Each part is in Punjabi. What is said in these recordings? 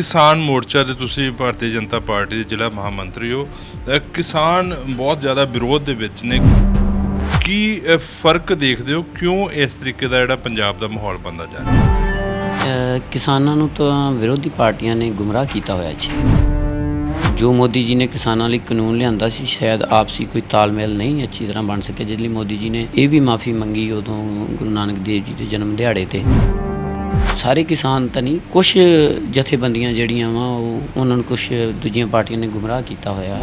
ਕਿਸਾਨ ਮੋਰਚਾ ਦੇ ਤੁਸੀਂ ਭਾਰਤੀ ਜਨਤਾ ਪਾਰਟੀ ਦੇ ਜ਼ਿਲ੍ਹਾ ਮਹਾਮੰਤਰੀ ਹੋ ਕਿਸਾਨ ਬਹੁਤ ਜ਼ਿਆਦਾ ਵਿਰੋਧ ਦੇ ਵਿੱਚ ਨੇ। ਕੀ ਫ਼ਰਕ ਦੇਖਦੇ ਹੋ? ਕਿਉਂ ਇਸ ਤਰੀਕੇ ਦਾ ਜਿਹੜਾ ਪੰਜਾਬ ਦਾ ਮਾਹੌਲ ਬਣਦਾ ਜਾ ਰਿਹਾ? ਕਿਸਾਨਾਂ ਨੂੰ ਤਾਂ ਵਿਰੋਧੀ ਪਾਰਟੀਆਂ ਨੇ ਗੁੰਮਰਾਹ ਕੀਤਾ ਹੋਇਆ ਜੀ। ਜੋ ਮੋਦੀ ਜੀ ਨੇ ਕਿਸਾਨਾਂ ਲਈ ਕਾਨੂੰਨ ਲਿਆਂਦਾ ਸੀ, ਸ਼ਾਇਦ ਆਪਸੀ ਕੋਈ ਤਾਲਮੇਲ ਨਹੀਂ ਅੱਛੀ ਤਰ੍ਹਾਂ ਬਣ ਸਕਿਆ। ਜਿਸ ਲਈ ਮੋਦੀ ਜੀ ਨੇ ਇਹ ਵੀ ਮਾਫੀ ਮੰਗੀ ਉਦੋਂ ਗੁਰੂ ਨਾਨਕ ਦੇਵ ਜੀ ਦੇ ਜਨਮ ਦਿਹਾੜੇ ਤੇ। ਸਾਰੇ ਕਿਸਾਨ ਤਾਂ ਨਹੀਂ ਕੁਝ ਜਥੇਬੰਦੀਆਂ ਜਿਹੜੀਆਂ ਵਾ, ਉਹ ਉਹਨਾਂ ਨੂੰ ਕੁਝ ਦੂਜੀਆਂ ਪਾਰਟੀਆਂ ਨੇ ਗੁੰਮਰਾਹ ਕੀਤਾ ਹੋਇਆ।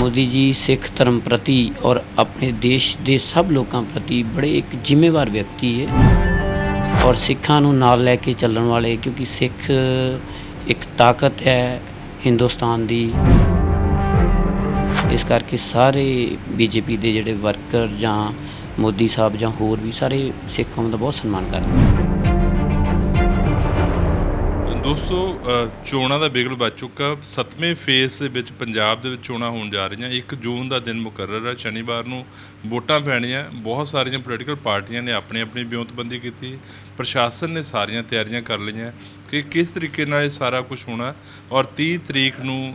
ਮੋਦੀ ਜੀ ਸਿੱਖ ਧਰਮ ਪ੍ਰਤੀ ਔਰ ਆਪਣੇ ਦੇਸ਼ ਦੇ ਸਭ ਲੋਕਾਂ ਪ੍ਰਤੀ ਬੜੇ ਇੱਕ ਜ਼ਿੰਮੇਵਾਰ ਵਿਅਕਤੀ ਹੈ ਔਰ ਸਿੱਖਾਂ ਨੂੰ ਨਾਲ ਲੈ ਕੇ ਚੱਲਣ ਵਾਲੇ, ਕਿਉਂਕਿ ਸਿੱਖ ਇੱਕ ਤਾਕਤ ਹੈ ਹਿੰਦੁਸਤਾਨ ਦੀ। ਇਸ ਕਰਕੇ ਸਾਰੇ ਬੀਜੇਪੀ ਦੇ ਜਿਹੜੇ ਵਰਕਰ ਜਾਂ ਮੋਦੀ ਸਾਹਿਬ ਜਾਂ ਹੋਰ ਵੀ ਸਾਰੇ ਸਿੱਖ ਕੌਮ ਦਾ ਬਹੁਤ ਸਨਮਾਨ ਕਰਦੇ ਦੋਸਤੋ ਚੋਣਾਂ ਦਾ ਬਿਗਲ ਵੱਜ ਚੁੱਕਾ। ਸੱਤਵੇਂ ਫੇਸ ਦੇ ਵਿੱਚ ਪੰਜਾਬ ਦੇ ਵਿੱਚ ਚੋਣਾਂ ਹੋਣ ਜਾ ਰਹੀਆਂ। 1 ਜੂਨ ਦਾ ਦਿਨ ਮੁਕਰਰ ਹੈ। ਸ਼ਨੀਵਾਰ ਨੂੰ ਵੋਟਾਂ ਪੈਣੀਆਂ। ਬਹੁਤ ਸਾਰੀਆਂ ਪੋਲੀਟੀਕਲ ਪਾਰਟੀਆਂ ਨੇ ਆਪਣੀ ਆਪਣੀ ਵਿਉਂਤਬੰਦੀ ਕੀਤੀ। ਪ੍ਰਸ਼ਾਸਨ ਨੇ ਸਾਰੀਆਂ ਤਿਆਰੀਆਂ ਕਰ ਲਈਆਂ। ਕਿ ਕਿਸ ਤਰੀਕੇ ਨਾਲ ਇਹ ਸਾਰਾ ਕੁਝ ਹੋਣਾ? ਔਰ 30 ਤਰੀਕ ਨੂੰ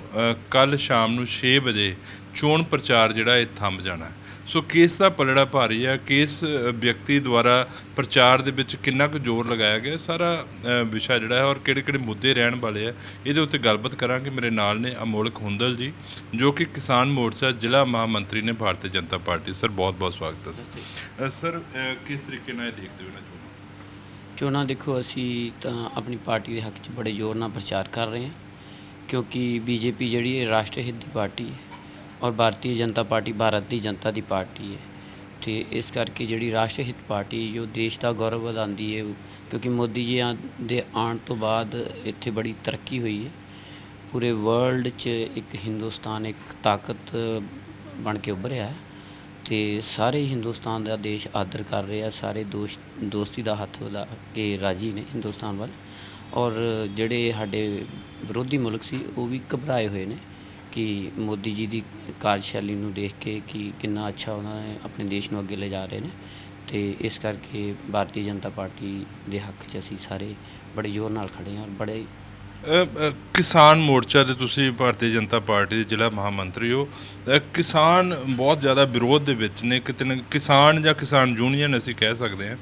ਕੱਲ ਸ਼ਾਮ ਨੂੰ 6 ਵਜੇ ਚੋਣ ਪ੍ਰਚਾਰ ਜਿਹੜਾ, ਇਹ ਥੰਮ ਜਾਣਾ। ਸੋ ਕੇਸ ਦਾ ਪਲੜਾ ਭਾਰੀ ਆ। ਕੇਸ ਵਿਅਕਤੀ ਦੁਆਰਾ ਪ੍ਰਚਾਰ ਦੇ ਵਿੱਚ ਕਿੰਨਾ ਕੁ ਜ਼ੋਰ ਲਗਾਇਆ ਗਿਆ? ਸਾਰਾ ਵਿਸ਼ਾ ਜਿਹੜਾ ਹੈ ਔਰ ਕਿਹੜੇ ਕਿਹੜੇ ਮੁੱਦੇ ਰਹਿਣ ਵਾਲੇ ਆ, ਇਹਦੇ ਉੱਤੇ ਗੱਲਬਾਤ ਕਰਾਂਗੇ। ਮੇਰੇ ਨਾਲ ਨੇ ਅਮੋਲਕ ਹੁੰਦਲ ਜੀ, ਜੋ ਕਿ ਕਿਸਾਨ ਮੋਰਚਾ ਜ਼ਿਲ੍ਹਾ ਮਹਾਮੰਤਰੀ ਨੇ ਭਾਰਤੀ ਜਨਤਾ ਪਾਰਟੀ। ਸਰ ਬਹੁਤ ਬਹੁਤ ਸਵਾਗਤ ਹੈ ਸਰ। ਸਰ ਕਿਸ ਤਰੀਕੇ ਨਾਲ ਇਹ ਦੇਖਦੇ ਹੋ ਨਾ ਚੋਣਾਂ? ਚੋਣਾਂ ਦੇਖੋ, ਅਸੀਂ ਤਾਂ ਆਪਣੀ ਪਾਰਟੀ ਦੇ ਹੱਕ 'ਚ ਬੜੇ ਜ਼ੋਰ ਨਾਲ ਪ੍ਰਚਾਰ ਕਰ ਰਹੇ ਹਾਂ, ਕਿਉਂਕਿ ਬੀਜੇਪੀ ਜਿਹੜੀ ਹੈ ਰਾਸ਼ਟਰ ਹਿੱਤ ਦੀ ਪਾਰਟੀ ਹੈ। ਔਰ ਭਾਰਤੀ ਜਨਤਾ ਪਾਰਟੀ, ਭਾਰਤ ਦੀ ਜਨਤਾ ਦੀ ਪਾਰਟੀ ਹੈ। ਤੇ ਇਸ ਕਰਕੇ ਜਿਹੜੀ ਰਾਸ਼ਟਰ ਹਿੱਤ ਪਾਰਟੀ, ਜੋ ਦੇਸ਼ ਦਾ ਗੌਰਵ ਵਧਾਉਂਦੀ ਹੈ, ਕਿਉਂਕਿ ਮੋਦੀ ਜੀ ਆਂ- ਦੇ ਆਉਣ ਤੋਂ ਬਾਅਦ ਇੱਥੇ ਬੜੀ ਤਰੱਕੀ ਹੋਈ ਹੈ। ਪੂਰੇ ਵਰਲਡ 'ਚ ਇੱਕ ਹਿੰਦੁਸਤਾਨ ਇੱਕ ਤਾਕਤ ਬਣ ਕੇ ਉੱਭਰਿਆ ਹੈ ਤੇ ਸਾਰੇ ਹਿੰਦੁਸਤਾਨ ਦਾ ਦੇਸ਼ ਆਦਰ ਕਰ ਰਿਹਾ ਸਾਰੇ ਦੋਸ਼, ਦੋਸਤੀ ਦਾ ਹੱਥ ਵਧਾ ਕੇ ਰਾਜੀ ਨੇ ਹਿੰਦੁਸਤਾਨ ਵੱਲ। ਔਰ ਜਿਹੜੇ ਸਾਡੇ ਵਿਰੋਧੀ ਮੁਲਕ ਸੀ, ਉਹ ਵੀ ਘਬਰਾਏ ਹੋਏ ਨੇ। ਕਿ ਮੋਦੀ ਜੀ ਦੀ ਕਾਰਜਸ਼ੈਲੀ ਨੂੰ ਦੇਖ ਕੇ ਕਿ ਕਿੰਨਾ ਅੱਛਾ ਉਹਨਾਂ ਨੇ ਆਪਣੇ ਦੇਸ਼ ਨੂੰ ਅੱਗੇ ਲਿਜਾ ਰਹੇ ਨੇ ਤੇ ਇਸ ਕਰਕੇ ਭਾਰਤੀ ਜਨਤਾ ਪਾਰਟੀ ਦੇ ਹੱਕ 'ਚ ਅਸੀਂ ਸਾਰੇ ਬੜੇ ਜ਼ੋਰ ਨਾਲ ਖੜੇ ਹਾਂ ਔਰ ਬੜੇ ਕਿਸਾਨ ਮੋਰਚਾ ਦੇ ਤੁਸੀਂ ਭਾਰਤੀ ਜਨਤਾ ਪਾਰਟੀ ਦੇ ਜ਼ਿਲ੍ਹਾ ਮਹਾਮੰਤਰੀ ਹੋ। ਕਿਸਾਨ ਬਹੁਤ ਜ਼ਿਆਦਾ ਵਿਰੋਧ ਦੇ ਵਿੱਚ ਨੇ। ਕਿਤੇ ਨਾ ਕਿਸਾਨ ਜਾਂ ਕਿਸਾਨ ਯੂਨੀਅਨ ਅਸੀਂ ਕਹਿ ਸਕਦੇ ਹਾਂ।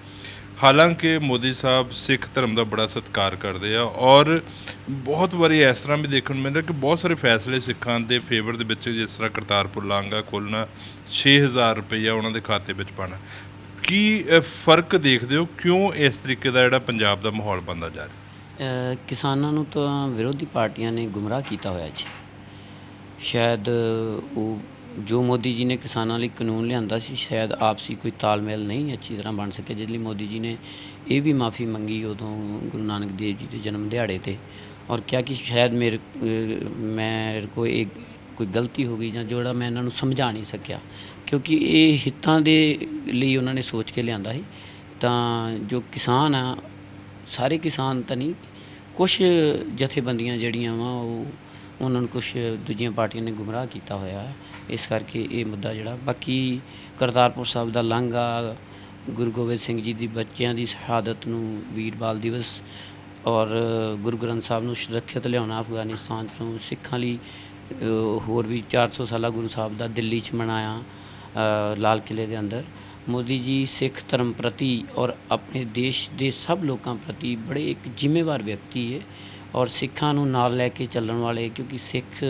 ਹਾਲਾਂਕਿ ਮੋਦੀ ਸਾਹਿਬ ਸਿੱਖ ਧਰਮ ਦਾ ਬੜਾ ਸਤਿਕਾਰ ਕਰਦੇ ਆ ਔਰ ਬਹੁਤ ਵਾਰੀ ਇਸ ਤਰ੍ਹਾਂ ਵੀ ਦੇਖਣ ਨੂੰ ਮਿਲਦਾ ਕਿ ਬਹੁਤ ਸਾਰੇ ਫੈਸਲੇ ਸਿੱਖਾਂ ਦੇ ਫੇਵਰ ਦੇ ਵਿੱਚ ਜਿਸ ਤਰ੍ਹਾਂ ਕਰਤਾਰਪੁਰ ਲਾਂਗਾ ਖੋਲ੍ਹਣਾ 6000 ਰੁਪਈਆ ਉਹਨਾਂ ਦੇ ਖਾਤੇ ਵਿੱਚ ਪਾਣਾ ਕੀ ਫ਼ਰਕ ਦੇਖਦੇ ਹੋ? ਕਿਉਂ ਇਸ ਤਰੀਕੇ ਦਾ ਜਿਹੜਾ ਪੰਜਾਬ ਦਾ ਮਾਹੌਲ ਬਣਦਾ ਜਾ ਰਿਹਾ? ਕਿਸਾਨਾਂ ਨੂੰ ਤਾਂ ਵਿਰੋਧੀ ਪਾਰਟੀਆਂ ਨੇ ਗੁੰਮਰਾਹ ਕੀਤਾ ਹੋਇਆ ਜੀ। ਸ਼ਾਇਦ ਉਹ ਜੋ ਮੋਦੀ ਜੀ ਨੇ ਕਿਸਾਨਾਂ ਲਈ ਕਾਨੂੰਨ ਲਿਆਂਦਾ ਸੀ, ਸ਼ਾਇਦ ਆਪਸੀ ਕੋਈ ਤਾਲਮੇਲ ਨਹੀਂ ਅੱਛੀ ਤਰ੍ਹਾਂ ਬਣ ਸਕਿਆ ਜਿਹਦੇ ਲਈ ਮੋਦੀ ਜੀ ਨੇ ਇਹ ਵੀ ਮਾਫੀ ਮੰਗੀ ਉਦੋਂ ਗੁਰੂ ਨਾਨਕ ਦੇਵ ਜੀ ਦੇ ਜਨਮ ਦਿਹਾੜੇ ਤੇ। ਔਰ ਕਿਹਾ ਕਿ ਸ਼ਾਇਦ ਮੇਰੇ ਮੈਂ ਕੋਈ ਇੱਕ ਕੋਈ ਗਲਤੀ ਹੋ ਗਈ ਜਾਂ ਜਿਹੜਾ ਮੈਂ ਇਹਨਾਂ ਨੂੰ ਸਮਝਾ ਨਹੀਂ ਸਕਿਆ। ਕਿਉਂਕਿ ਇਹ ਹਿੱਤਾਂ ਦੇ ਲਈ ਉਹਨਾਂ ਨੇ ਸੋਚ ਕੇ ਲਿਆਂਦਾ ਸੀ। ਤਾਂ ਜੋ ਕਿਸਾਨ ਆ, ਸਾਰੇ ਕਿਸਾਨ ਤਾਂ ਨਹੀਂ ਕੁਝ ਜਥੇਬੰਦੀਆਂ ਜਿਹੜੀਆਂ ਵਾ, ਉਹ ਉਹਨਾਂ ਨੂੰ ਕੁਝ ਦੂਜੀਆਂ ਪਾਰਟੀਆਂ ਨੇ ਗੁੰਮਰਾਹ ਕੀਤਾ ਹੋਇਆ ਹੈ। ਇਸ ਕਰਕੇ ਇਹ ਮੁੱਦਾ ਜਿਹੜਾ, ਬਾਕੀ ਕਰਤਾਰਪੁਰ ਸਾਹਿਬ ਦਾ ਲਾਂਘਾ, ਗੁਰੂ ਗੋਬਿੰਦ ਸਿੰਘ ਜੀ ਦੀ ਬੱਚਿਆਂ ਦੀ ਸ਼ਹਾਦਤ ਨੂੰ ਵੀਰ ਬਾਲ ਦਿਵਸ ਔਰ ਗੁਰੂ ਗ੍ਰੰਥ ਸਾਹਿਬ ਨੂੰ ਸੁਰੱਖਿਅਤ ਲਿਆਉਣਾ ਅਫਗਾਨਿਸਤਾਨ ਤੋਂ ਸਿੱਖਾਂ ਲਈ ਹੋਰ ਵੀ 400 ਸਾਲਾ ਗੁਰੂ ਸਾਹਿਬ ਦਾ ਦਿੱਲੀ 'ਚ ਮਨਾਇਆ ਲਾਲ ਕਿਲੇ ਦੇ ਅੰਦਰ। ਮੋਦੀ ਜੀ ਸਿੱਖ ਧਰਮ ਪ੍ਰਤੀ ਔਰ ਆਪਣੇ ਦੇਸ਼ ਦੇ ਸਭ ਲੋਕਾਂ ਪ੍ਰਤੀ ਬੜੇ ਇੱਕ ਜ਼ਿੰਮੇਵਾਰ ਵਿਅਕਤੀ ਹੈ। ਔਰ ਸਿੱਖਾਂ ਨੂੰ ਨਾਲ ਲੈ ਕੇ ਚੱਲਣ ਵਾਲੇ, ਕਿਉਂਕਿ ਸਿੱਖ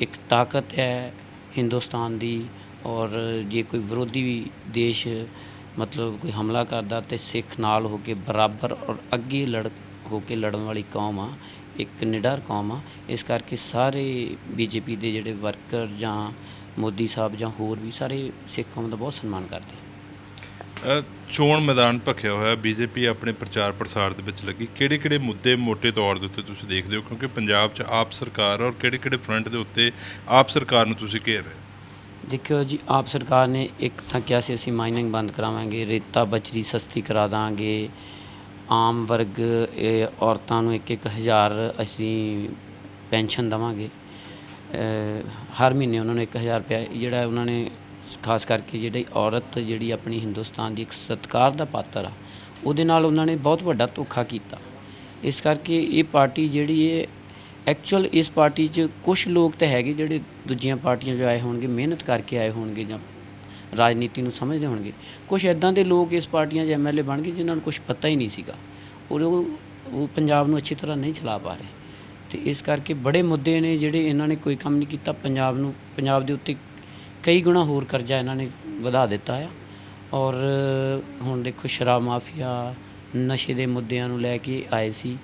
ਇੱਕ ਤਾਕਤ ਹੈ ਹਿੰਦੁਸਤਾਨ ਦੀ, ਔਰ ਜੇ ਕੋਈ ਵਿਰੋਧੀ ਦੇਸ਼ ਮਤਲਬ ਕੋਈ ਹਮਲਾ ਕਰਦਾ ਤੇ ਸਿੱਖ ਨਾਲ ਹੋ ਕੇ ਬਰਾਬਰ ਔਰ ਅੱਗੇ ਲੜ, ਹੋ ਕੇ ਲੜਨ ਵਾਲੀ ਕੌਮ ਆ, ਇੱਕ ਨਿਡਰ ਕੌਮ ਆ, ਇਸ ਕਰਕੇ ਸਾਰੇ ਬੀਜੇਪੀ ਦੇ ਜਿਹੜੇ ਵਰਕਰ ਜਾਂ ਮੋਦੀ ਸਾਹਿਬ ਜਾਂ ਹੋਰ ਵੀ ਸਾਰੇ ਸਿੱਖ ਕੌਮ ਦਾ ਬਹੁਤ ਸਨਮਾਨ ਕਰਦੇ ਆ। ਚੋਣ ਮੈਦਾਨ ਭਖਿਆ ਹੋਇਆ ਬੀਜੇਪੀ ਆਪਣੇ ਪ੍ਰਚਾਰ ਪ੍ਰਸਾਰ ਦੇ ਵਿੱਚ ਲੱਗੀ। ਕਿਹੜੇ ਕਿਹੜੇ ਮੁੱਦੇ ਮੋٹے ਤੌਰ ਦੇ ਉੱਤੇ ਤੁਸੀਂ ਦੇਖਦੇ ਹੋ? ਕਿਉਂਕਿ ਪੰਜਾਬ 'ਚ ਆਪ ਸਰਕਾਰ ਔਰ ਕਿਹੜੇ ਕਿਹੜੇ ਫਰੰਟ ਦੇ ਉੱਤੇ ਆਪ ਸਰਕਾਰ ਨੂੰ ਤੁਸੀਂ ਘੇਰ ਰਹੇ ਦੇਖਿਓ ਜੀ, ਆਪ ਸਰਕਾਰ ਨੇ ਇੱਕ ਤਾਂ ਕਿਹਾ ਸੀ, ਅਸੀਂ ਮਾਈਨਿੰਗ ਬੰਦ ਕਰਾਵਾਂਗੇ, ਰੇਤਾ ਬਚਰੀ ਸਸਤੀ ਕਰਾ ਦਾਂਗੇ, ਆਮ ਵਰਗ ਔਰਤਾਂ ਨੂੰ ਇੱਕ ਇੱਕ ਹਜ਼ਾਰ ਅਸੀਂ ਪੈਨਸ਼ਨ ਦੇਵਾਂਗੇ। ਹਰ ਮਹੀਨੇ ਉਹਨਾਂ ਨੂੰ 1000 ਰੁਪਏ ਜਿਹੜਾ ਉਹਨਾਂ ਨੇ ਖਾਸ ਕਰਕੇ ਜਿਹੜੀ ਔਰਤ ਜਿਹੜੀ ਆਪਣੀ ਹਿੰਦੁਸਤਾਨ ਦੀ ਇੱਕ ਸਤਿਕਾਰ ਦਾ ਪਾਤਰ ਆ, ਉਹਦੇ ਨਾਲ ਉਹਨਾਂ ਨੇ ਬਹੁਤ ਵੱਡਾ ਧੋਖਾ ਕੀਤਾ। ਇਸ ਕਰਕੇ ਇਹ ਪਾਰਟੀ ਜਿਹੜੀ ਹੈ ਐਕਚੁਅਲ ਇਸ ਪਾਰਟੀ 'ਚ ਕੁਝ ਲੋਕ ਤਾਂ ਹੈਗੇ ਜਿਹੜੇ ਦੂਜੀਆਂ ਪਾਰਟੀਆਂ 'ਚ ਆਏ ਹੋਣਗੇ, ਮਿਹਨਤ ਕਰਕੇ ਆਏ ਹੋਣਗੇ ਜਾਂ ਰਾਜਨੀਤੀ ਨੂੰ ਸਮਝਦੇ ਹੋਣਗੇ। ਕੁਝ ਐਦਾਂ ਦੇ ਲੋਕ ਇਸ ਪਾਰਟੀਆਂ 'ਚ ਐਮਐਲਏ ਬਣ ਗਏ ਜਿਨ੍ਹਾਂ ਨੂੰ ਕੁਝ ਪਤਾ ਹੀ ਨਹੀਂ ਸੀਗਾ। ਔਰ ਉਹ ਉਹ ਪੰਜਾਬ ਨੂੰ ਅੱਛੀ ਤਰ੍ਹਾਂ ਨਹੀਂ ਚਲਾ ਪਾ ਰਹੇ। ਤੇ ਇਸ ਕਰਕੇ ਬੜੇ ਮੁੱਦੇ ਨੇ ਜਿਹੜੇ ਇਹਨਾਂ ਨੇ ਕੋਈ ਕੰਮ ਨਹੀਂ ਕੀਤਾ। ਪੰਜਾਬ ਨੂੰ, ਪੰਜਾਬ ਦੇ ਉੱਤੇ ਕਈ ਗੁਣਾ ਹੋਰ ਕਰਜ਼ਾ ਇਹਨਾਂ ਨੇ ਵਧਾ ਦਿੱਤਾ ਆ। ਔਰ ਹੁਣ ਦੇਖੋ ਸ਼ਰਾਬ ਮਾਫੀਆ ਨਸ਼ੇ ਦੇ ਮੁੱਦਿਆਂ ਨੂੰ ਲੈ ਕੇ ਆਏ ਸੀ।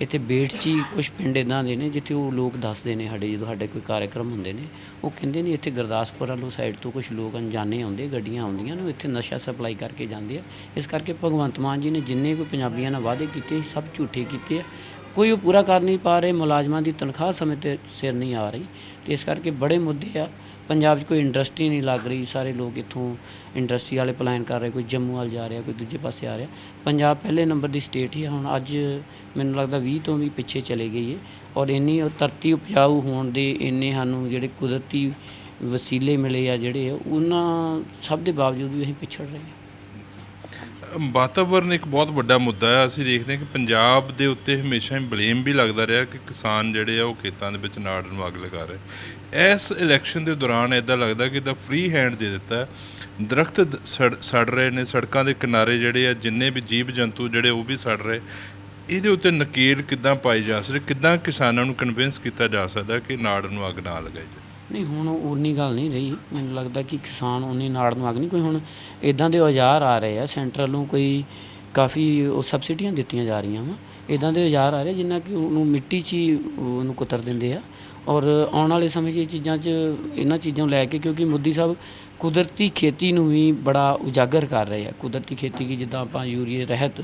ਇੱਥੇ ਬੇਟ 'ਚ ਹੀ ਕੁਝ ਪਿੰਡ ਇਦਾਂ ਦੇ ਨੇ ਜਿੱਥੇ ਉਹ ਲੋਕ ਦੱਸਦੇ ਨੇ ਸਾਡੇ ਜਦੋਂ ਸਾਡੇ ਕੋਈ ਕਾਰਜਕ੍ਰਮ ਹੁੰਦੇ ਨੇ। ਉਹ ਕਹਿੰਦੇ ਨੇ ਇੱਥੇ ਗੁਰਦਾਸਪੁਰ ਵੱਲੋਂ ਸਾਈਡ ਤੋਂ ਕੁਝ ਲੋਕ ਅਣਜਾਣੇ ਆਉਂਦੇ, ਗੱਡੀਆਂ ਆਉਂਦੀਆਂ ਨੇ ਇੱਥੇ ਨਸ਼ਾ ਸਪਲਾਈ ਕਰਕੇ ਜਾਂਦੇ ਆ। ਇਸ ਕਰਕੇ ਭਗਵੰਤ ਮਾਨ ਜੀ ਨੇ ਜਿੰਨੇ ਕੋਈ ਪੰਜਾਬੀਆਂ ਨਾਲ ਵਾਅਦੇ ਕੀਤੇ, ਸਭ ਝੂਠੇ ਕੀਤੇ ਆ। ਕੋਈ ਉਹ ਪੂਰਾ ਕਰ ਨਹੀਂ ਪਾ ਰਹੇ ਮੁਲਾਜ਼ਮਾਂ ਦੀ ਤਨਖਾਹ ਸਮੇਂ ਤੇ ਸਿਰ ਨਹੀਂ ਆ ਰਹੀ। ਤੇ ਇਸ ਕਰਕੇ ਬੜੇ ਮੁੱਦੇ ਆ। ਪੰਜਾਬ 'ਚ ਕੋਈ ਇੰਡਸਟਰੀ ਨਹੀਂ ਲੱਗ ਰਹੀ ਸਾਰੇ ਲੋਕ ਇੱਥੋਂ ਇੰਡਸਟਰੀ ਵਾਲੇ ਪਲਾਨ ਕਰ ਰਹੇ ਕੋਈ ਜੰਮੂ ਵੱਲ ਜਾ ਰਿਹਾ ਕੋਈ ਦੂਜੇ ਪਾਸੇ ਆ ਰਿਹਾ। ਪੰਜਾਬ ਪਹਿਲੇ ਨੰਬਰ ਦੀ ਸਟੇਟ ਹੀ ਆ, ਹੁਣ ਅੱਜ ਮੈਨੂੰ ਲੱਗਦਾ 20 ਤੋਂ ਵੀ ਪਿੱਛੇ ਚਲੇ ਗਈ ਹੈ ਔਰ ਇੰਨੀ ਉਹ ਧਰਤੀ ਉਪਜਾਊ ਹੋਣ ਦੇ ਇੰਨੇ ਸਾਨੂੰ ਜਿਹੜੇ ਕੁਦਰਤੀ ਵਸੀਲੇ ਮਿਲੇ ਆ ਜਿਹੜੇ ਆ, ਉਹਨਾਂ ਸਭ ਦੇ ਬਾਵਜੂਦ ਵੀ ਅਸੀਂ ਪਿਛੜ ਰਹੇ ਹਾਂ। ਵਾਤਾਵਰਨ ਇੱਕ ਬਹੁਤ ਵੱਡਾ ਮੁੱਦਾ ਹੈ। ਅਸੀਂ ਦੇਖਦੇ ਹਾਂ ਕਿ ਪੰਜਾਬ ਦੇ ਉੱਤੇ ਹਮੇਸ਼ਾ ਹੀ ਬਲੇਮ ਵੀ ਲੱਗਦਾ ਰਿਹਾ ਕਿ ਕਿਸਾਨ ਜਿਹੜੇ ਆ ਉਹ ਖੇਤਾਂ ਦੇ ਵਿੱਚ ਨਾੜ ਨੂੰ ਅੱਗ ਲਗਾ ਰਹੇ। ਇਸ ਇਲੈਕਸ਼ਨ ਦੇ ਦੌਰਾਨ ਇਦਾਂ ਲੱਗਦਾ ਕਿ ਦਾ ਫ੍ਰੀ ਹੈਂਡ ਦੇ ਦਿੱਤਾ ਦਰਖਤ ਸੜ ਸੜ ਰਹੇ ਨੇ, ਸੜਕਾਂ ਦੇ ਕਿਨਾਰੇ ਜਿਹੜੇ ਆ, ਜਿੰਨੇ ਵੀ ਜੀਵ ਜੰਤੂ ਜਿਹੜੇ ਉਹ ਵੀ ਸੜ ਰਹੇ। ਇਹਦੇ ਉੱਤੇ ਨਕੀਰ ਕਿੱਦਾਂ ਪਾਈ ਜਾ ਸਕਦੀ, ਕਿੱਦਾਂ ਕਿਸਾਨਾਂ ਨੂੰ ਕਨਵਿੰਸ ਕੀਤਾ ਜਾ ਸਕਦਾ ਕਿ ਨਾੜ ਨੂੰ ਅੱਗ ਨਾ ਲਗਾਈ ਜਾਵੇ? ਨਹੀਂ, ਹੁਣ ਉਨੀ ਗੱਲ ਨਹੀਂ ਰਹੀ। ਮੈਨੂੰ ਲੱਗਦਾ ਕਿ ਕਿਸਾਨ ਉਨੀ ਨਾੜ ਨੂੰ ਅੱਗ ਨਹੀਂ। ਕੋਈ ਹੁਣ ਇਦਾਂ ਦੇ ਔਜ਼ਾਰ ਆ ਰਹੇ ਆ ਸੈਂਟਰ ਵੱਲੋਂ ਕੋਈ ਕਾਫੀ ਉਹ ਸਬਸਿਡੀਆਂ ਦਿੱਤੀਆਂ ਜਾ ਰਹੀਆਂ ਵਾ। ਇਦਾਂ ਦੇ ਔਜ਼ਾਰ ਆ ਰਹੇ ਜਿੰਨਾ ਕਿ ਉਹਨੂੰ ਮਿੱਟੀ 'ਚ ਹੀ ਉਹਨੂੰ ਕੁਤਰ ਦਿੰਦੇ ਆ। ਔਰ ਆਉਣ ਵਾਲੇ ਸਮੇਂ 'ਚ ਇਹ ਚੀਜ਼ਾਂ 'ਚ ਇਹਨਾਂ ਚੀਜ਼ਾਂ ਨੂੰ ਲੈ ਕੇ ਕਿਉਂਕਿ ਮੋਦੀ ਸਾਹਿਬ ਕੁਦਰਤੀ ਖੇਤੀ ਨੂੰ ਵੀ ਬੜਾ ਉਜਾਗਰ ਕਰ ਰਹੇ ਆ। ਕੁਦਰਤੀ ਖੇਤੀ ਕੀ ਜਿੱਦਾਂ ਆਪਾਂ ਯੂਰੀਏ ਰਹਿਤ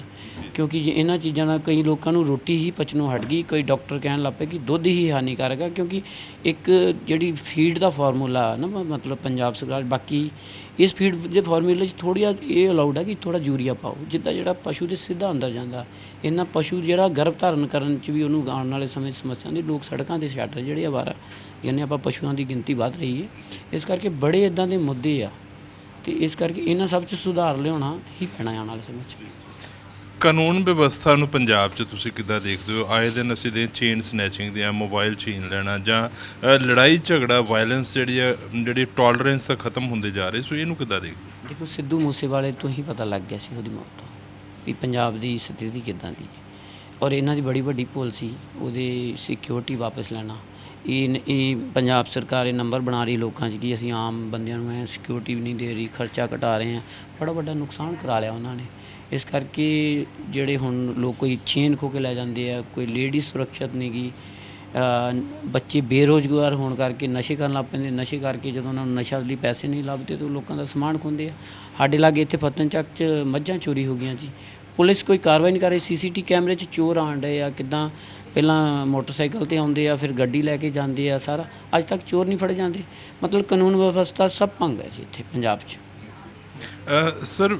ਕਿਉਂਕਿ ਜੇ ਇਹਨਾਂ ਚੀਜ਼ਾਂ ਨਾਲ ਕਈ ਲੋਕਾਂ ਨੂੰ ਰੋਟੀ ਹੀ ਪਚਣੋਂ ਹਟ ਗਈ, ਕਈ ਡਾਕਟਰ ਕਹਿਣ ਲੱਗ ਪਏ ਕਿ ਦੁੱਧ ਹੀ ਹਾਨੀਕਾਰਕ ਹੈ ਕਿਉਂਕਿ ਇੱਕ ਜਿਹੜੀ ਫੀਡ ਦਾ ਫਾਰਮੂਲਾ ਨਾ ਮਤਲਬ ਪੰਜਾਬ ਸਰਕਾਰ, ਬਾਕੀ ਇਸ ਫੀਡ ਦੇ ਫਾਰਮੂਲੇ 'ਚ ਥੋੜ੍ਹਾ ਇਹ ਅਲਾਉਡ ਆ ਕਿ ਥੋੜਾ ਯੂਰੀਆ ਪਾਓ, ਜਿੱਦਾਂ ਜਿਹੜਾ ਪਸ਼ੂ ਦੇ ਸਿੱਧਾ ਅੰਦਰ ਜਾਂਦਾ। ਇਹਨਾਂ ਪਸ਼ੂ ਜਿਹੜਾ ਗਰਭ ਧਾਰਨ ਕਰਨ 'ਚ ਵੀ ਉਹਨੂੰ ਆਉਣ ਵਾਲੇ ਸਮੇਂ 'ਚ ਸਮੱਸਿਆ ਆਉਂਦੀ ਲੋਕ ਸੜਕਾਂ ਤੇ ਛੱਡ ਰਹੇ ਜਿਹੜੇ ਅਵਾਰਾ ਯਾਨੀ ਆਪਾਂ ਪਸ਼ੂਆਂ ਦੀ ਗਿਣਤੀ ਵੱਧ ਰਹੀ ਹੈ ਇਸ ਕਰਕੇ ਬੜੇ ਇਦਾਂ ਦੇ ਮੁੱਦੇ ਆ, ਤੇ ਇਸ ਕਰਕੇ ਇਹਨਾਂ ਸਭ 'ਚ ਸੁਧਾਰ ਲਿਆਉਣਾ ਹੀ ਪੈਣਾ ਆਉਣ ਵਾਲੇ ਸਮੇਂ 'ਚ। ਕਾਨੂੰਨ ਵਿਵਸਥਾ ਨੂੰ ਪੰਜਾਬ 'ਚ ਤੁਸੀਂ ਕਿੱਦਾਂ ਦੇਖਦੇ ਹੋ? ਆਏ ਦਿਨ ਅਸੀਂ ਦੇ ਚੇਨ ਸਨੈਚਿੰਗ ਦੀਆਂ ਮੋਬਾਈਲ ਛੀਨ ਲੈਣਾ ਜਾਂ ਅ, ਲੜਾਈ ਝਗੜਾ ਵਾਇਲੈਂਸ ਜਿਹੜੀ ਆ ਜਿਹੜੀ ਟੋਲਰੈਂਸ ਖਤਮ ਹੁੰਦੇ ਜਾ ਰਹੇ ਸੋ ਇਹਨੂੰ ਕਿੱਦਾਂ ਦੇਖਦੇ ਹੋ? ਦੇਖੋ ਸਿੱਧੂ ਮੂਸੇਵਾਲੇ ਤੋਂ ਹੀ ਪਤਾ ਲੱਗ ਗਿਆ ਸੀ ਉਹਦੀ ਮੌਤ ਤੋਂ ਵੀ ਪੰਜਾਬ ਦੀ ਸਥਿਤੀ ਕਿੱਦਾਂ ਦੀ ਹੈ। ਔਰ ਇਹਨਾਂ ਦੀ ਬੜੀ ਵੱਡੀ ਭੁੱਲ ਸੀ ਉਹਦੇ ਸਿਕਿਉਰਿਟੀ ਵਾਪਸ ਲੈਣਾ। ਇਹ ਨ- ਇਹ ਪੰਜਾਬ ਸਰਕਾਰ ਇਹ ਨੰਬਰ ਬਣਾ ਰਹੀ ਲੋਕਾਂ 'ਚ ਕਿ ਅਸੀਂ ਆਮ ਬੰਦਿਆਂ ਨੂੰ ਐ ਸਿਕਿਉਰਿਟੀ ਵੀ ਨਹੀਂ ਦੇ ਰਹੀ ਖਰਚਾ ਘਟਾ ਰਹੇ ਹਾਂ। ਬੜਾ ਵੱਡਾ ਨੁਕਸਾਨ ਕਰਾ ਲਿਆ ਉਹਨਾਂ ਨੇ। ਇਸ ਕਰਕੇ ਜਿਹੜੇ ਹੁਣ ਲੋਕ ਕੋਈ ਚੇਨ ਖੋ ਕੇ ਲੈ ਜਾਂਦੇ ਆ, ਕੋਈ ਲੇਡੀ ਸੁਰੱਖਿਅਤ ਨਹੀਂ ਗੀ ਬੱਚੇ ਬੇਰੋਜ਼ਗਾਰ ਹੋਣ ਕਰਕੇ ਨਸ਼ੇ ਕਰਨ ਲੱਗ ਪੈਂਦੇ, ਨਸ਼ੇ ਕਰਕੇ ਜਦੋਂ ਉਹਨਾਂ ਨੂੰ ਨਸ਼ਾ ਲਈ ਪੈਸੇ ਨਹੀਂ ਲੱਭਦੇ ਤਾਂ ਉਹ ਲੋਕਾਂ ਦਾ ਸਮਾਨ ਖੁੰਦੇ ਆ। ਸਾਡੇ ਲਾਗੇ ਇੱਥੇ ਫਤਨ ਚੱਕ 'ਚ ਮੱਝਾਂ ਚੋਰੀ ਹੋ ਗਈਆਂ ਜੀ। ਪੁਲਿਸ ਕੋਈ ਕਾਰਵਾਈ ਨਹੀਂ ਕਰ ਰਹੀ ਸੀਸੀਟੀ ਕੈਮਰੇ 'ਚ ਚੋਰ ਆਣ ਡਏ ਆ, ਕਿਦਾਂ ਪਹਿਲਾਂ ਮੋਟਰਸਾਈਕਲ ਤੇ ਆਉਂਦੇ ਆ, ਫਿਰ ਗੱਡੀ ਲੈ ਕੇ ਜਾਂਦੇ ਆ ਸਾਰਾ। ਅੱਜ ਤੱਕ ਚੋਰ ਨਹੀਂ ਫੜੇ ਜਾਂਦੇ। ਮਤਲਬ ਕਾਨੂੰਨ ਵਿਵਸਥਾ ਸਭ ਭੰਗ ਹੈ ਜੀ ਇੱਥੇ ਪੰਜਾਬ 'ਚ। ਸਰ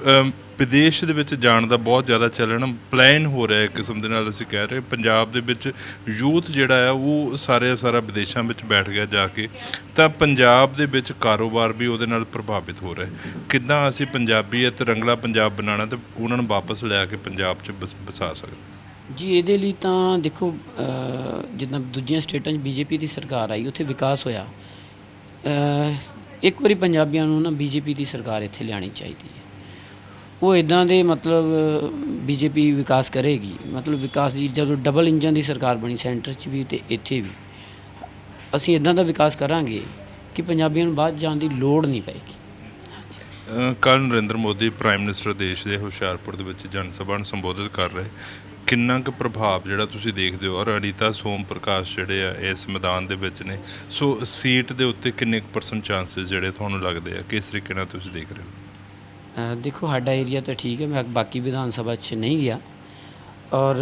ਵਿਦੇਸ਼ ਦੇ ਵਿੱਚ ਜਾਣ ਦਾ ਬਹੁਤ ਜ਼ਿਆਦਾ ਚੱਲਣ ਪਲਾਨ ਹੋ ਰਿਹਾ ਹੈ ਇੱਕ ਕਿਸਮ ਦੇ ਨਾਲ ਅਸੀਂ ਕਹਿ ਰਹੇ ਪੰਜਾਬ ਦੇ ਵਿੱਚ ਯੂਥ ਜਿਹੜਾ ਆ, ਉਹ ਸਾਰੇ ਸਾਰਾ ਵਿਦੇਸ਼ਾਂ ਵਿੱਚ ਬੈਠ ਗਿਆ ਜਾ ਕੇ। ਤਾਂ ਪੰਜਾਬ ਦੇ ਵਿੱਚ ਕਾਰੋਬਾਰ ਵੀ ਉਹਦੇ ਨਾਲ ਪ੍ਰਭਾਵਿਤ ਹੋ ਰਿਹਾ ਕਿੱਦਾਂ ਅਸੀਂ ਪੰਜਾਬੀਅਤ ਰੰਗਲਾ ਪੰਜਾਬ ਬਣਾਉਣਾ ਤੇ ਉਹਨਾਂ ਨੂੰ ਵਾਪਸ ਲਿਆ ਕੇ ਪੰਜਾਬ 'ਚ ਬਸ- ਵਸਾ ਸਕਦੇ ਜੀ, ਇਹਦੇ ਲਈ ਤਾਂ ਦੇਖੋ ਜਿੱਦਾਂ ਦੂਜੀਆਂ ਸਟੇਟਾਂ 'ਚ ਬੀਜੇਪੀ ਦੀ ਸਰਕਾਰ ਆਈ, ਉੱਥੇ ਵਿਕਾਸ ਹੋਇਆ। ਇੱਕ ਵਾਰੀ ਪੰਜਾਬੀਆਂ ਨੂੰ ਨਾ ਬੀਜੇਪੀ ਦੀ ਸਰਕਾਰ ਇੱਥੇ ਲਿਆਣੀ ਚਾਹੀਦੀ ਹੈ। ਉਹ ਇਦਾਂ ਦੇ ਮਤਲਬ ਬੀਜੇਪੀ ਵਿਕਾਸ ਕਰੇਗੀ। ਮਤਲਬ ਵਿਕਾਸ ਦੀ ਜਦੋਂ ਡਬਲ ਇੰਜਨ ਦੀ ਸਰਕਾਰ ਬਣੀ ਸੈਂਟਰ 'ਚ ਵੀ ਤੇ ਇੱਥੇ ਵੀ, ਅਸੀਂ ਇਦਾਂ ਦਾ ਵਿਕਾਸ ਕਰਾਂਗੇ ਕਿ ਪੰਜਾਬੀਆਂ ਨੂੰ ਬਾਹਰ ਜਾਣ ਦੀ ਲੋੜ ਨਹੀਂ ਪਏਗੀ। ਕੱਲ ਨਰਿੰਦਰ ਮੋਦੀ ਪ੍ਰਾਈਮ ਮਿਨਿਸਟਰ ਦੇਸ਼ ਦੇ ਹੁਸ਼ਿਆਰਪੁਰ ਦੇ ਵਿੱਚ ਜਨ ਸਭਾ ਨੂੰ ਸੰਬੋਧਿਤ ਕਰ ਰਹੇ। ਕਿੰਨਾ ਕੁ ਪ੍ਰਭਾਵ ਜਿਹੜਾ ਤੁਸੀਂ ਦੇਖਦੇ ਹੋ? ਔਰ ਅਨੀਤਾ, ਸੋਮ ਪ੍ਰਕਾਸ਼ ਜਿਹੜੇ ਆ ਇਸ ਮੈਦਾਨ ਦੇ ਵਿੱਚ ਨੇ, ਸੋ ਸੀਟ ਦੇ ਉੱਤੇ ਕਿੰਨੇ ਕੁ ਪਰਸੈਂਟ ਚਾਂਸਸ ਜਿਹੜੇ ਤੁਹਾਨੂੰ ਲੱਗਦੇ ਆ? ਕਿਸ ਤਰੀਕੇ ਨਾਲ ਤੁਸੀਂ ਦੇਖ ਰਹੇ ਹੋ? ਦੇਖੋ, ਸਾਡਾ ਏਰੀਆ ਤਾਂ ਠੀਕ ਹੈ, ਮੈਂ ਬਾਕੀ ਵਿਧਾਨ ਸਭਾ 'ਚ ਨਹੀਂ ਗਿਆ। ਔਰ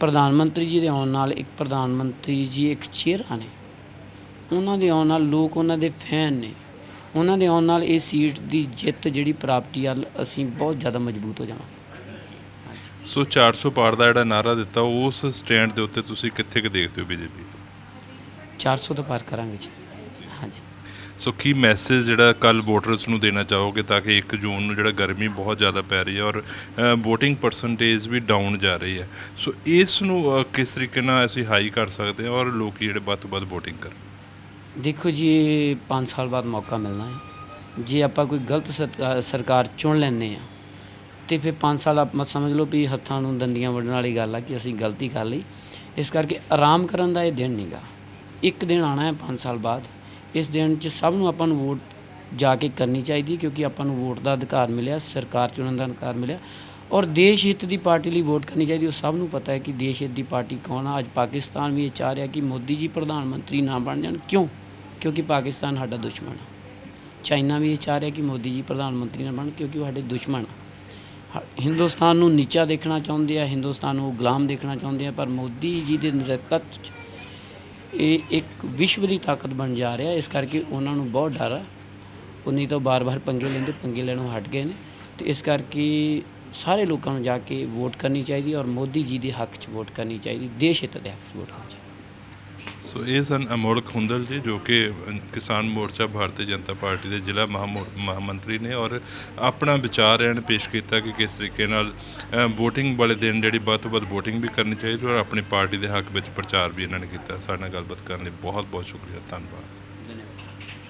ਪ੍ਰਧਾਨ ਮੰਤਰੀ ਜੀ ਦੇ ਆਉਣ ਨਾਲ ਇੱਕ ਪ੍ਰਧਾਨ ਮੰਤਰੀ ਜੀ ਇੱਕ ਚਿਹਰਾ ਨੇ। ਉਹਨਾਂ ਦੇ ਆਉਣ ਨਾਲ ਲੋਕ ਉਹਨਾਂ ਦੇ ਫੈਨ ਨੇ। ਉਹਨਾਂ ਦੇ ਆਉਣ ਨਾਲ ਇਹ ਸੀਟ ਦੀ ਜਿੱਤ ਜਿਹੜੀ ਪ੍ਰਾਪਤੀ ਆ ਅਸੀਂ ਬਹੁਤ ਜ਼ਿਆਦਾ ਮਜ਼ਬੂਤ ਹੋ ਜਾਵਾਂਗੇ। ਸੋ 400 ਪਾਰ ਦਾ ਜਿਹੜਾ ਨਾਰਾ ਦਿੱਤਾ ਉਸ ਸਟੈਂਡ ਦੇ ਉੱਤੇ ਤੁਸੀਂ ਕਿੱਥੇ ਕੁ ਦੇਖਦੇ ਹੋ ਬੀਜੇਪੀ 400 ਤੋਂ ਪਾਰ ਕਰਾਂਗੇ ਜੀ। ਹਾਂਜੀ। ਸੋ ਕੀ ਮੈਸੇਜ ਜਿਹੜਾ ਕੱਲ ਵੋਟਰਸ ਨੂੰ ਦੇਣਾ ਚਾਹੋਗੇ ਤਾਂ ਕਿ 1 ਜੂਨ ਨੂੰ ਜਿਹੜਾ ਗਰਮੀ ਬਹੁਤ ਜ਼ਿਆਦਾ ਪੈ ਰਹੀ ਹੈ ਔਰ VOTING ਪਰਸੈਂਟੇਜ ਵੀ ਡਾਊਨ ਜਾ ਰਹੀ ਹੈ। ਸੋ ਇਸ ਨੂੰ ਕਿਸ ਤਰੀਕੇ ਨਾਲ ਅਸੀਂ ਹਾਈ ਕਰ ਸਕਦੇ ਹਾਂ ਔਰ ਲੋਕ ਜਿਹੜੇ ਵੱਧ ਤੋਂ ਵੱਧ VOTING ਕਰਨ? ਦੇਖੋ ਜੀ 5 ਸਾਲ ਬਾਅਦ ਮੌਕਾ ਮਿਲਣਾ ਹੈ। ਜੇ ਆਪਾਂ ਕੋਈ ਗਲਤ ਸਰਕਾ- ਸਰਕਾਰ ਚੁਣ ਲੈਂਦੇ ਆ ਤੇ ਫਿਰ 5 ਸਾਲ ਆਪ ਮਤ ਸਮਝ ਲਓ ਵੀ ਹੱਥਾਂ ਨੂੰ ਦੰਦੀਆਂ ਵੱਢਣ ਵਾਲੀ ਗੱਲ ਆ ਕਿ ਅਸੀਂ ਗਲਤੀ ਕਰ ਲਈ। ਇਸ ਕਰਕੇ ਆਰਾਮ ਕਰਨ ਦਾ ਇਹ ਦਿਨ ਨਹੀਂਗਾ ਇੱਕ ਦਿਨ ਆਣਾ ਹੈ 5 ਸਾਲ ਬਾਅਦ। ਇਸ ਦਿਨ 'ਚ ਸਭ ਨੂੰ ਆਪਾਂ ਨੂੰ ਵੋਟ ਜਾ ਕੇ ਕਰਨੀ ਚਾਹੀਦੀ ਕਿਉਂਕਿ ਆਪਾਂ ਨੂੰ ਵੋਟ ਦਾ ਅਧਿਕਾਰ ਮਿਲਿਆ, ਸਰਕਾਰ ਚੁਣਨ ਦਾ ਅਧਿਕਾਰ ਮਿਲਿਆ ਔਰ ਦੇਸ਼ ਹਿੱਤ ਦੀ ਪਾਰਟੀ ਲਈ ਵੋਟ ਕਰਨੀ ਚਾਹੀਦੀ। ਉਹ ਸਭ ਨੂੰ ਪਤਾ ਹੈ ਕਿ ਦੇਸ਼ ਹਿੱਤ ਦੀ ਪਾਰਟੀ ਕੌਣ ਆ। ਅੱਜ ਪਾਕਿਸਤਾਨ ਵੀ ਇਹ ਚਾਹ ਰਿਹਾ ਕਿ ਮੋਦੀ ਜੀ ਪ੍ਰਧਾਨ ਮੰਤਰੀ ਨਾ ਬਣ ਜਾਣ। ਕਿਉਂ? ਕਿਉਂਕਿ ਪਾਕਿਸਤਾਨ ਸਾਡਾ ਦੁਸ਼ਮਣ ਆ। ਚਾਈਨਾ ਵੀ ਇਹ ਚਾਹ ਰਿਹਾ ਕਿ ਮੋਦੀ ਜੀ ਪ੍ਰਧਾਨ ਮੰਤਰੀ ਨਾ ਬਣ ਕਿਉਂਕਿ ਉਹ ਸਾਡੇ ਦੁਸ਼ਮਣ ਆ। ਹਿੰਦੁਸਤਾਨ ਨੂੰ ਨੀਚਾ ਦੇਖਣਾ ਚਾਹੁੰਦੇ ਆ, ਹਿੰਦੁਸਤਾਨ ਨੂੰ ਗੁਲਾਮ ਦੇਖਣਾ ਚਾਹੁੰਦੇ ਆ, ਪਰ ਮੋਦੀ ਜੀ ਦੇ ਨੇਤਰਤਵ 'ਚ ਇਹ ਇੱਕ ਵਿਸ਼ਵ ਦੀ ਤਾਕਤ ਬਣ ਜਾ ਰਿਹਾ, ਇਸ ਕਰਕੇ ਉਹਨਾਂ ਨੂੰ ਬਹੁਤ ਡਰ ਆ। ਉਨੀ ਤੋਂ ਤਾਂ ਬਾਰ-ਬਾਰ ਪੰਗੇ ਲੈਂਦੇ, ਪੰਗੇ ਲੈਣੋਂ ਹਟ ਗਏ ਨੇ। ਤੇ ਇਸ ਕਰਕੇ ਸਾਰੇ ਲੋਕਾਂ ਨੂੰ ਜਾ ਕੇ ਵੋਟ ਕਰਨੀ ਚਾਹੀਦੀ ਔਰ ਮੋਦੀ ਜੀ ਦੇ ਹੱਕ 'ਚ ਵੋਟ ਕਰਨੀ ਚਾਹੀਦੀ, ਦੇਸ਼ ਹਿੱਤ ਦੇ ਹੱਕ 'ਚ ਵੋਟ ਕਰਨੀ ਚਾਹੀਦੀ। ਸੋ ਇਹ ਸਨ ਅਮੋਲਕ ਹੁੰਦਲ ਜੀ, ਜੋ ਕਿ ਕਿਸਾਨ ਮੋਰਚਾ ਭਾਰਤੀ ਜਨਤਾ ਪਾਰਟੀ ਦੇ ਜ਼ਿਲ੍ਹਾ ਮਹਾਮੋ- ਮਹਾਮੰਤਰੀ ਨੇ ਔਰ ਆਪਣਾ ਵਿਚਾਰ ਇਹਨਾਂ ਪੇਸ਼ ਕੀਤਾ ਕਿ ਕਿਸ ਤਰੀਕੇ ਨਾਲ VOTING ਵਾਲੇ ਦਿਨ ਜਿਹੜੀ ਵੱਧ ਤੋਂ ਵੱਧ VOTING ਵੀ ਕਰਨੀ ਚਾਹੀਦੀ ਔਰ ਆਪਣੀ ਪਾਰਟੀ ਦੇ ਹੱਕ ਵਿੱਚ ਪ੍ਰਚਾਰ ਵੀ ਇਹਨਾਂ ਨੇ ਕੀਤਾ। ਸਾਡੇ ਨਾਲ ਗੱਲਬਾਤ ਕਰਨ ਲਈ ਬਹੁਤ ਬਹੁਤ ਸ਼ੁਕਰੀਆ। ਧੰਨਵਾਦ।